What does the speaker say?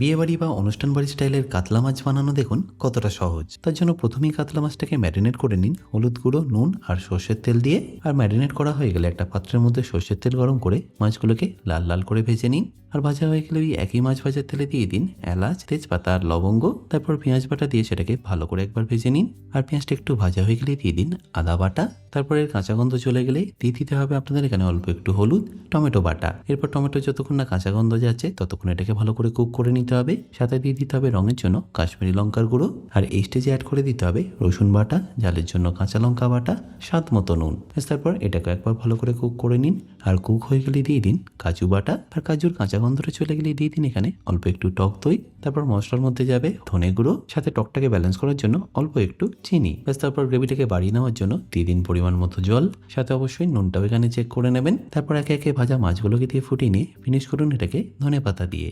বিয়ে বাড়ি বা অনুষ্ঠান বাড়ি স্টাইলের কাতলা মাছ বানানো দেখুন কতটা সহজ। তার জন্য প্রথমেই কাতলা মাছটাকে ম্যারিনেট করে নিন। হলুদ গুঁড়ো, নুন আর সর্ষের তেল দিয়ে। আর ম্যারিনেট করা হয়ে গেলে একটা পাত্রের মধ্যে সর্ষের তেল গরম করে মাছগুলোকে লাল লাল করে ভেজে নিন। আর ভাজা হয়ে গেলে ওই একই মাছ ভাজার তেলে দিয়ে দিন এলাচ, তেজপাতা আর লবঙ্গ। তারপর পেঁয়াজ বাটা দিয়ে সেটাকে ভালো করে একবার ভেজে নিন। আর পেঁয়াজটা একটু ভাজা হয়ে গেলে দিয়ে দিন আদা বাটা। তারপর এর কাঁচা গন্ধ চলে গেলে দিয়ে দিতে হবে আপনাদের এখানে অল্প একটু হলুদ, টমেটো বাটা। এরপর টমেটো যতক্ষণ না কাঁচা গন্ধ যাচ্ছে, ততক্ষণ এটাকে ভালো করে কুক করে নিতে হবে। সাথে দিয়ে দিতে হবে রঙের জন্য কাশ্মীরি লঙ্কার গুঁড়ো। আর এই স্টেজে অ্যাড করে দিতে হবে রসুন বাটা জালের জন্য কাঁচা লঙ্কা বাটা, স্বাদ মতো নুন। তারপর এটাকে একবার ভালো করে কুক করে নিন। আর কুক হয়ে গেলে দিয়ে দিন। কাজু বাটা আর কাজুর কাঁচা গন্ধটা চলে গেলে দিয়ে দিন এখানে। অল্প একটু টক দই, তারপর মশলার মধ্যে যাবে ধনে গুঁড়ো, সাথে টকটাকে ব্যালেন্স করার জন্য অল্প একটু চিনি। ব্যাস, তারপর গ্রেভিটাকে বাড়িয়ে নেওয়ার জন্য দিয়ে দিন পরিমাণ মতো জল। সাথে অবশ্যই নুনটাও এখানে চেক করে নেবেন। তারপর একে একে ভাজা মাছগুলোকে দিয়ে ফুটিয়ে নিয়ে ফিনিশ করুন এটাকে ধনে পাতা দিয়ে।